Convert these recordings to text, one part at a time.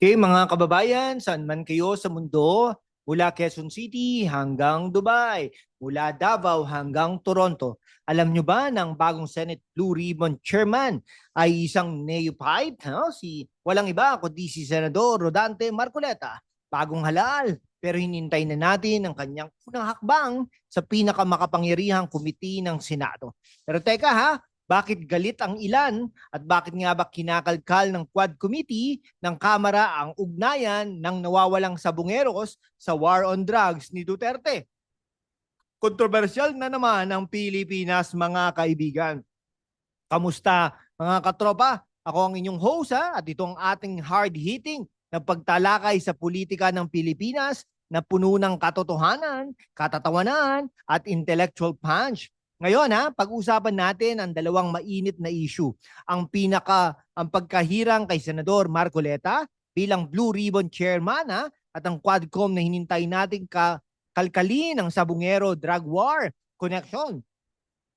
Okay, mga kababayan, saan man kayo sa mundo, mula Quezon City hanggang Dubai, mula Davao hanggang Toronto. Alam nyo ba ng bagong Senate Blue Ribbon Chairman ay isang neophyte, no? si walang iba kundi si Senador Rodante Marcoleta. Bagong halal, pero hinintay na natin ang kanyang unang hakbang sa pinakamakapangyarihang komite ng Senado. Pero teka ha, bakit galit ang ilan at bakit nga ba kinakalkal ng Quad Committee ng Kamara ang ugnayan ng nawawalang sabungeros sa war on drugs ni Duterte? Kontrobersyal na naman ang Pilipinas mga kaibigan. Kamusta mga katropa? Ako ang inyong host ha, at ito ang ating hard-hitting na pagtalakay sa politika ng Pilipinas na puno ng katotohanan, katatawanan at intellectual punch. Ngayon ha, pag-usapan natin ang dalawang mainit na issue. Ang pinaka ang pagkahirang kay Senador Marcoleta bilang Blue Ribbon Chairman ha, at ang Quadcom na hinintay nating ka kalkalin ang Sabungero Drug War Connection.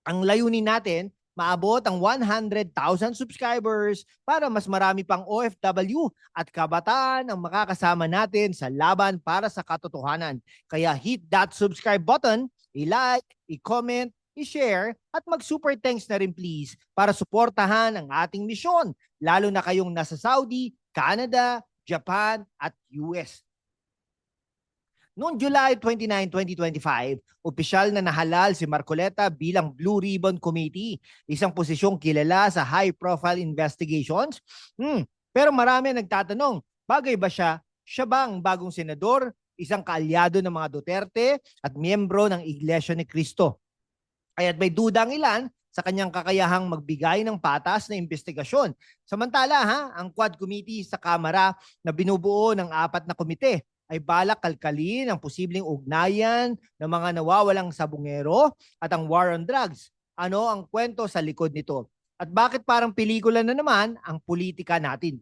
Ang layunin natin, maabot ang 100,000 subscribers para mas marami pang OFW at kabataan ang makakasama natin sa laban para sa katotohanan. Kaya hit that subscribe button, i-like, i-comment, i-share at mag-super thanks na rin please para suportahan ang ating misyon, lalo na kayong nasa Saudi, Canada, Japan at US. Noong July 29, 2025, opisyal na nahalal si Marcoleta bilang Blue Ribbon Committee, isang posisyong kilala sa high-profile investigations. Hmm, pero marami ang nagtatanong, bagay ba siya? Siya ba ang bagong senador, isang kaalyado ng mga Duterte at miyembro ng Iglesia ni Cristo? Kaya't may duda ang ilan sa kanyang kakayahang magbigay ng patas na investigasyon. Samantala, ha, ang Quad Committee sa Kamara na binubuo ng apat na komite ay balak kalkalin ang posibleng ugnayan ng mga nawawalang sabungero at ang war on drugs. Ano ang kwento sa likod nito? At bakit parang pelikula na naman ang politika natin?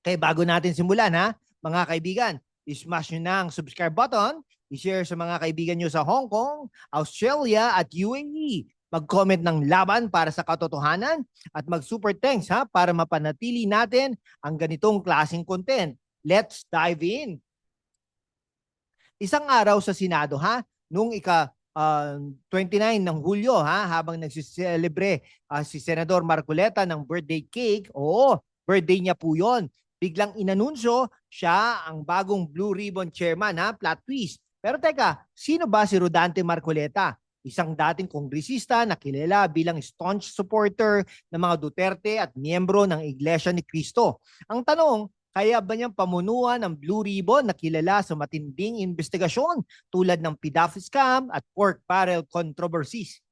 Kaya bago natin simulan ha, mga kaibigan, i-smash nyo na ang subscribe button, i-share sa mga kaibigan nyo sa Hong Kong, Australia at UAE. Mag-comment ng laban para sa katotohanan at mag-super thanks ha para mapanatili natin ang ganitong klaseng content. Let's dive in! isang araw sa Senado ha, nung ika uh, 29 ng Hulyo ha, habang nagsiselebre uh, si Senador Marcoleta ng birthday cake, oo, birthday niya po yon. Biglang inanunsyo siya ang bagong Blue Ribbon Chairman ha, plot twist. Pero teka, sino ba si Rodante Marcoleta? Isang dating kongresista na kilala bilang staunch supporter ng mga Duterte at miyembro ng Iglesia ni Cristo. Ang tanong, kaya ba niyang pamunuan ng Blue Ribbon na kilala sa matinding investigasyon tulad ng PDAF scam at pork barrel controversies?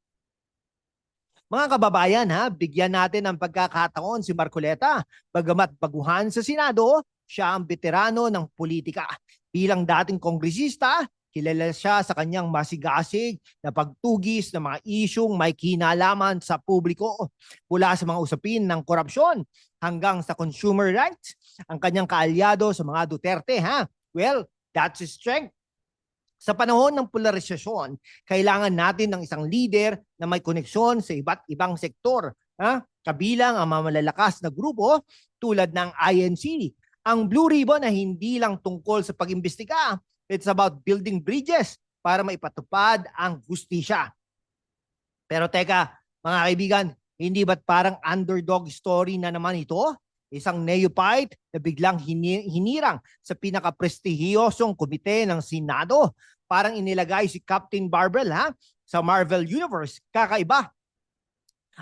Mga kababayan, ha, bigyan natin ng pagkakataon si Marcoleta. Bagamat baguhan sa Senado, siya ang veterano ng politika. Bilang dating kongresista, kilala siya sa kanyang masigasig na pagtugis ng mga isyong may kinalaman sa publiko mula sa mga usapin ng korupsyon hanggang sa consumer rights, ang kanyang kaalyado sa mga Duterte, ha? Well, that's his strength. Sa panahon ng polarisasyon, kailangan natin ng isang leader na may koneksyon sa iba't ibang sektor, ha? Kabilang ang mamalalakas na grupo tulad ng INC. Ang Blue Ribbon ay hindi lang tungkol sa pag-imbestiga. It's about building bridges para maipatupad ang justisya. Pero teka, mga kaibigan, hindi ba't parang underdog story na naman ito? Isang neophyte na biglang hini- hinirang sa pinaka-prestihiyosong komite ng Senado. Parang inilagay si Captain Barbell ha, sa Marvel Universe. Kakaiba.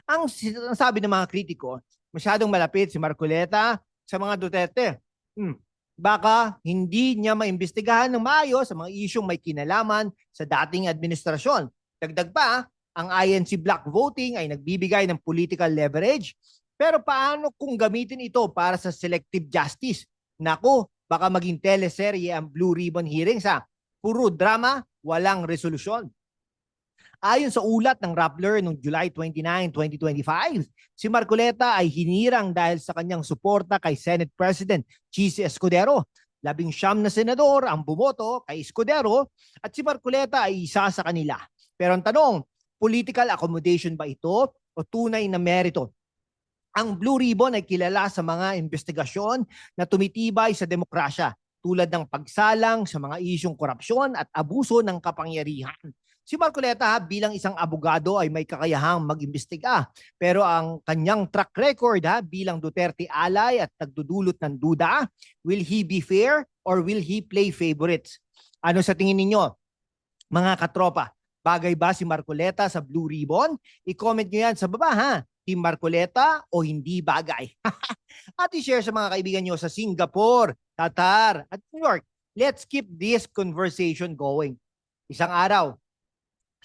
Ang sabi ng mga kritiko, masyadong malapit si Marcoleta sa mga Duterte. Hmm. Baka hindi niya maimbestigahan ng maayos sa mga isyong may kinalaman sa dating administrasyon. Dagdag pa, ang INC block voting ay nagbibigay ng political leverage. Pero paano kung gamitin ito para sa selective justice? Nako, baka maging teleserye ang Blue Ribbon hearings ha. Puro drama, walang resolusyon. Ayon sa ulat ng Rappler noong July 29, 2025, si Marcoleta ay hinirang dahil sa kanyang suporta kay Senate President Chisi Escudero. Labing siyam na senador ang bumoto kay Escudero at si Marcoleta ay isa sa kanila. Pero ang tanong, political accommodation ba ito o tunay na merito? Ang Blue Ribbon ay kilala sa mga investigasyon na tumitibay sa demokrasya tulad ng pagsalang sa mga isyong korupsyon at abuso ng kapangyarihan. Si Marcoleta bilang isang abogado ay may kakayahang mag-imbestiga pero ang kanyang track record ha, bilang Duterte alay at nagdudulot ng duda, will he be fair or will he play favorites? Ano sa tingin ninyo? Mga katropa, bagay ba si Marcoleta sa Blue Ribbon? I-comment nyo yan sa baba ha. Team Marcoleta o hindi bagay? at i-share sa mga kaibigan nyo sa Singapore, Qatar at New York. Let's keep this conversation going. Isang araw,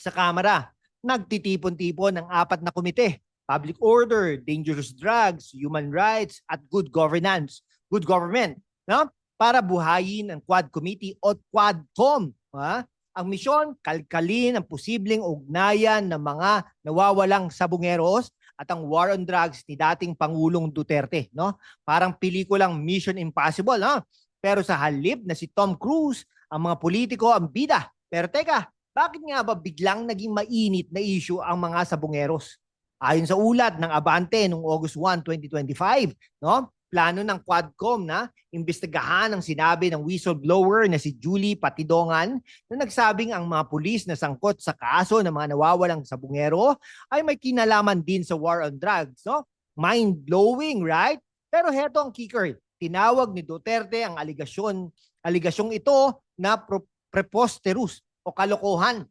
sa Kamara, nagtitipon-tipon ng apat na komite. Public Order, Dangerous Drugs, Human Rights, at Good Governance, Good Government. No? Para buhayin ang Quad Committee o Quadcom. Ha? Ang misyon, kalkalin ang posibleng ugnayan ng mga nawawalang sabungeros at ang war on drugs ni dating Pangulong Duterte. No? Parang pelikulang Mission Impossible. No? Pero sa halip na si Tom Cruise, ang mga politiko ang bida. Pero teka, bakit nga ba biglang naging mainit na issue ang mga sabungeros? Ayon sa ulat ng Abante noong August 1, 2025, no? plano ng Quadcom na imbestigahan ang sinabi ng whistleblower na si Julie Patidongan na nagsabing ang mga pulis na sangkot sa kaso ng mga nawawalang sabungero ay may kinalaman din sa war on drugs. No? Mind-blowing, right? Pero heto ang kicker. Tinawag ni Duterte ang aligasyon, aligasyong ito na preposterous o kalokohan.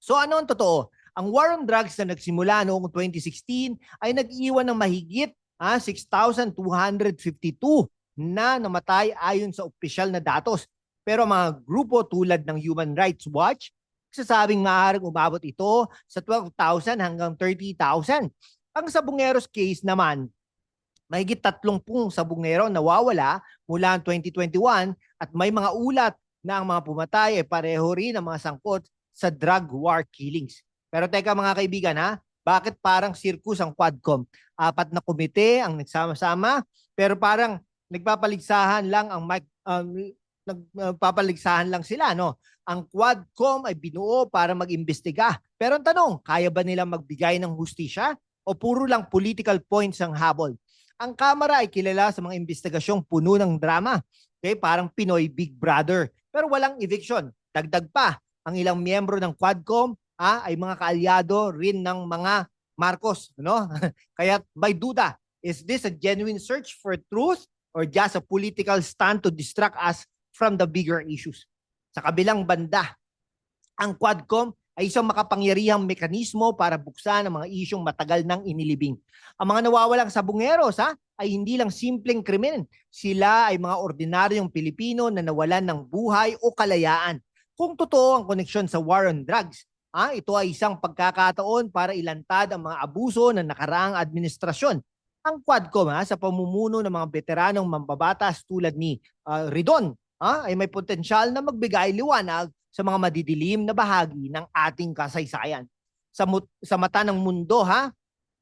So ano ang totoo? Ang war on drugs na nagsimula noong 2016 ay nag-iwan ng mahigit ah, 6,252 na namatay ayon sa opisyal na datos. Pero mga grupo tulad ng Human Rights Watch, sasabing maaaring umabot ito sa 12,000 hanggang 30,000. Ang sabungeros case naman, mahigit 30 sabungero nawawala mula 2021 at may mga ulat na ang mga pumatay ay pareho rin ang mga sangkot sa drug war killings. Pero teka mga kaibigan ha, bakit parang circus ang Quadcom? Apat na komite ang nagsama-sama pero parang nagpapaligsahan lang ang mic um, nagpapaligsahan lang sila no. Ang Quadcom ay binuo para mag-imbestiga. Pero ang tanong, kaya ba nila magbigay ng hustisya o puro lang political points ang habol? Ang Kamara ay kilala sa mga investigasyong puno ng drama. Okay, parang Pinoy Big Brother. Pero walang eviction. Dagdag pa, ang ilang miyembro ng Quadcom ah, ay mga kaalyado rin ng mga Marcos. No? Kaya by duda, is this a genuine search for truth or just a political stunt to distract us from the bigger issues? Sa kabilang banda, ang Quadcom ay isang makapangyarihang mekanismo para buksan ang mga isyong matagal nang inilibing. Ang mga nawawalang sabungeros ha, ay hindi lang simpleng krimen. Sila ay mga ordinaryong Pilipino na nawalan ng buhay o kalayaan. Kung totoo ang koneksyon sa war on drugs, Ah, ito ay isang pagkakataon para ilantad ang mga abuso ng nakaraang administrasyon. Ang Quadcom ha, sa pamumuno ng mga veteranong mambabatas tulad ni uh, Ridon ha, ay may potensyal na magbigay liwanag sa mga madidilim na bahagi ng ating kasaysayan. Sa, sa mata ng mundo, ha,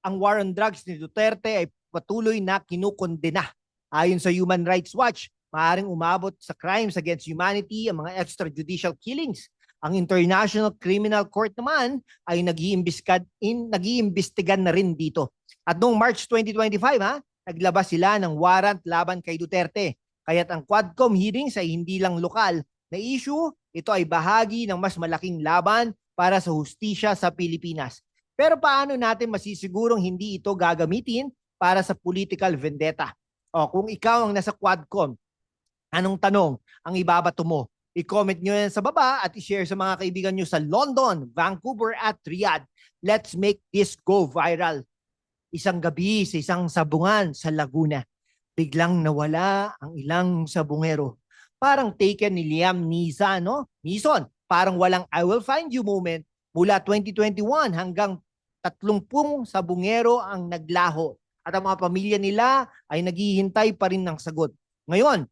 ang war on drugs ni Duterte ay patuloy na kinukondena. Ayon sa Human Rights Watch, maaaring umabot sa crimes against humanity ang mga extrajudicial killings ang International Criminal Court naman ay nag-iimbestigan nag-iimbestigan na rin dito. At noong March 2025 ha, naglabas sila ng warrant laban kay Duterte. Kaya't ang Quadcom hearings ay hindi lang lokal na issue, ito ay bahagi ng mas malaking laban para sa hustisya sa Pilipinas. Pero paano natin masisigurong hindi ito gagamitin para sa political vendetta? O kung ikaw ang nasa Quadcom, anong tanong ang ibabato mo? I-comment nyo yan sa baba at i-share sa mga kaibigan nyo sa London, Vancouver at Riyadh. Let's make this go viral. Isang gabi sa isang sabungan sa Laguna. Biglang nawala ang ilang sabungero. Parang taken ni Liam Neeson, no? Neeson, parang walang I will find you moment mula 2021 hanggang 30 sabungero ang naglaho at ang mga pamilya nila ay naghihintay pa rin ng sagot. Ngayon,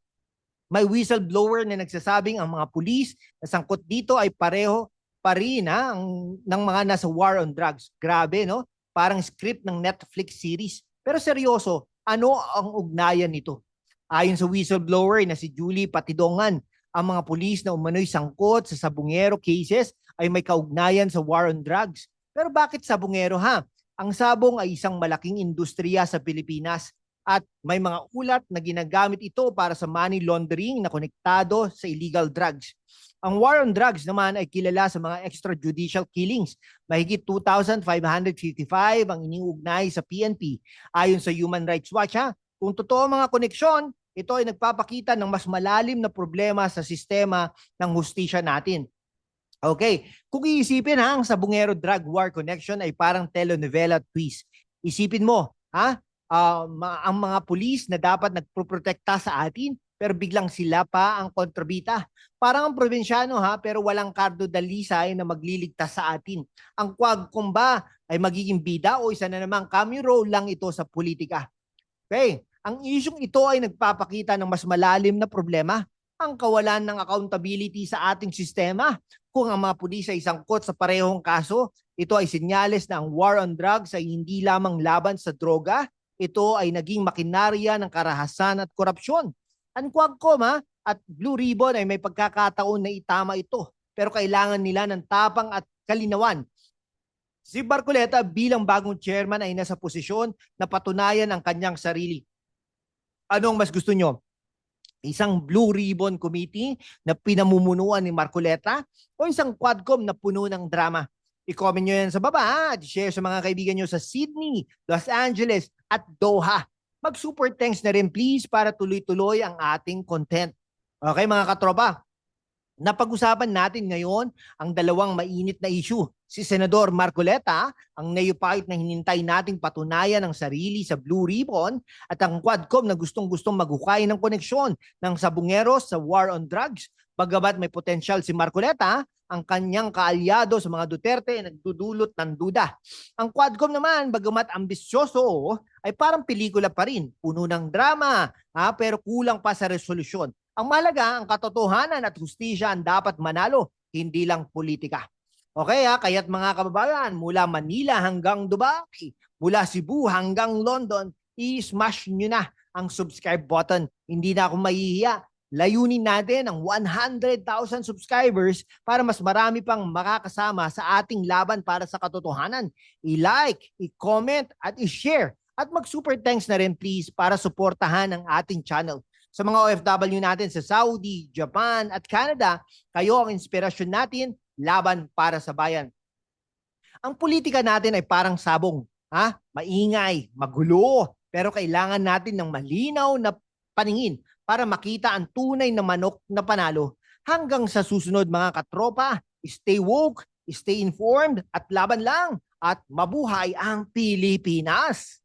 may whistleblower na nagsasabing ang mga pulis na sangkot dito ay pareho pa rin ha, ang, ng mga nasa war on drugs. Grabe, no? Parang script ng Netflix series. Pero seryoso, ano ang ugnayan nito? Ayon sa whistleblower na si Julie Patidongan, ang mga pulis na umano'y sangkot sa sabungero cases ay may kaugnayan sa war on drugs. Pero bakit sabungero ha? Ang sabong ay isang malaking industriya sa Pilipinas at may mga ulat na ginagamit ito para sa money laundering na konektado sa illegal drugs. Ang war on drugs naman ay kilala sa mga extrajudicial killings. Mahigit 2,555 ang iniugnay sa PNP. Ayon sa Human Rights Watch, ha, kung totoo ang mga koneksyon, ito ay nagpapakita ng mas malalim na problema sa sistema ng hustisya natin. Okay, kung iisipin ha, ang sabungero drug war connection ay parang telenovela twist. Isipin mo, ha? Ah, ma- ang mga pulis na dapat nagproprotekta sa atin, pero biglang sila pa ang kontrabita. Parang ang probinsyano ha, pero walang kardo dalisay na magliligtas sa atin. Ang kwagkom ba ay magiging bida o isa na namang cameo lang ito sa politika? Okay, ang isyong ito ay nagpapakita ng mas malalim na problema, ang kawalan ng accountability sa ating sistema. Kung ang mga pulis ay sangkot sa parehong kaso, ito ay senyales na ang war on drugs ay hindi lamang laban sa droga, ito ay naging makinarya ng karahasan at korupsyon. Ang Quadcom ha, at Blue Ribbon ay may pagkakataon na itama ito, pero kailangan nila ng tapang at kalinawan. Si Barcoleta bilang bagong chairman ay nasa posisyon na patunayan ang kanyang sarili. Anong mas gusto nyo? Isang Blue Ribbon Committee na pinamumunuan ni Marcoleta o isang Quadcom na puno ng drama? I-comment nyo yan sa baba at share sa mga kaibigan nyo sa Sydney, Los Angeles at Doha. Mag-super thanks na rin please para tuloy-tuloy ang ating content. Okay mga katropa, napag-usapan natin ngayon ang dalawang mainit na issue. Si Senador Marcoleta, ang neopahit na hinintay nating patunayan ng sarili sa Blue Ribbon at ang Quadcom na gustong-gustong maghukay ng koneksyon ng sabungeros sa war on drugs. Bagamat may potensyal si Marcoleta, ang kanyang kaalyado sa mga Duterte ay nagdudulot ng duda. Ang Quadcom naman, bagamat ambisyoso, ay parang pelikula pa rin. Puno ng drama, ha, pero kulang pa sa resolusyon. Ang malaga, ang katotohanan at hustisya ang dapat manalo, hindi lang politika. Okay ha, kaya't mga kababayan, mula Manila hanggang Dubai, mula Cebu hanggang London, i-smash nyo na ang subscribe button. Hindi na ako mahihiya. Layunin natin ang 100,000 subscribers para mas marami pang makakasama sa ating laban para sa katotohanan. I-like, i-comment at i-share. At mag-super thanks na rin please para suportahan ang ating channel. Sa mga OFW natin sa Saudi, Japan at Canada, kayo ang inspirasyon natin laban para sa bayan. Ang politika natin ay parang sabong, ha? Maingay, magulo, pero kailangan natin ng malinaw na paningin para makita ang tunay na manok na panalo. Hanggang sa susunod mga katropa, stay woke, stay informed at laban lang at mabuhay ang Pilipinas.